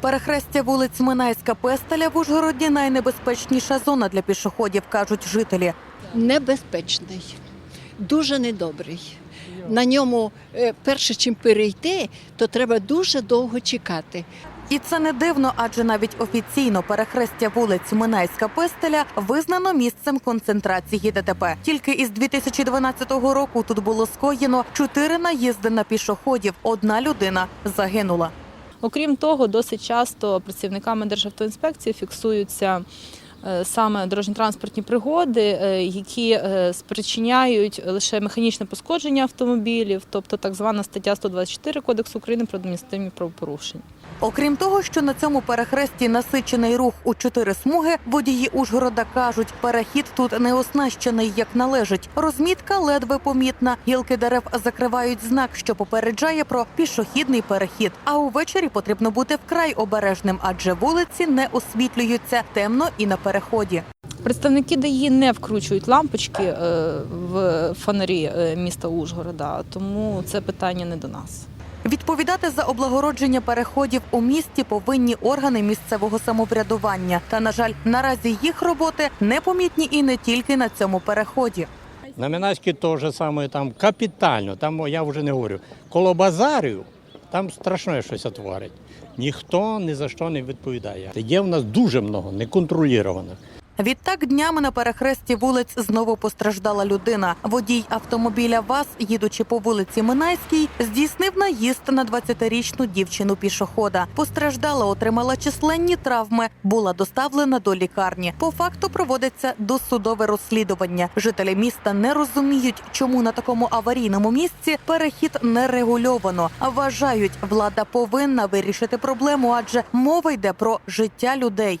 Перехрестя вулиць Минайська Пестеля в Ужгороді найнебезпечніша зона для пішоходів, кажуть жителі. небезпечний, дуже недобрий. На ньому, е, перше чим перейти, то треба дуже довго чекати. І це не дивно, адже навіть офіційно перехрестя вулиць Минайська Пестеля визнано місцем концентрації ДТП. Тільки із 2012 року тут було скоєно чотири наїзди на пішоходів. Одна людина загинула. Окрім того, досить часто працівниками Державтоінспекції фіксуються саме дорожньо-транспортні пригоди, е, які е, спричиняють лише механічне пошкодження автомобілів, тобто так звана стаття 124 Кодексу України про адміністративні правопорушення. Окрім того, що на цьому перехресті насичений рух у чотири смуги, водії Ужгорода кажуть, перехід тут не оснащений як належить. Розмітка ледве помітна. Гілки дерев закривають знак, що попереджає про пішохідний перехід. А увечері потрібно бути вкрай обережним, адже вулиці не освітлюються темно і на переході. Представники ДАІ не вкручують лампочки е, в фонарі е, міста Ужгорода, тому це питання не до нас. Відповідати за облагородження переходів у місті повинні органи місцевого самоврядування. Та на жаль, наразі їх роботи непомітні і не тільки на цьому переході. На Минайській теж саме там капітально, там я вже не говорю. Коло базарів там страшне щось творить. Ніхто ні за що не відповідає. Є в нас дуже много неконтрольованих. Відтак днями на перехресті вулиць знову постраждала людина. Водій автомобіля ВАЗ, їдучи по вулиці Минайській, здійснив наїзд на 20-річну дівчину пішохода. Постраждала, отримала численні травми, була доставлена до лікарні. По факту проводиться досудове розслідування. Жителі міста не розуміють, чому на такому аварійному місці перехід не регульовано. Вважають, влада повинна вирішити проблему, адже мова йде про життя людей.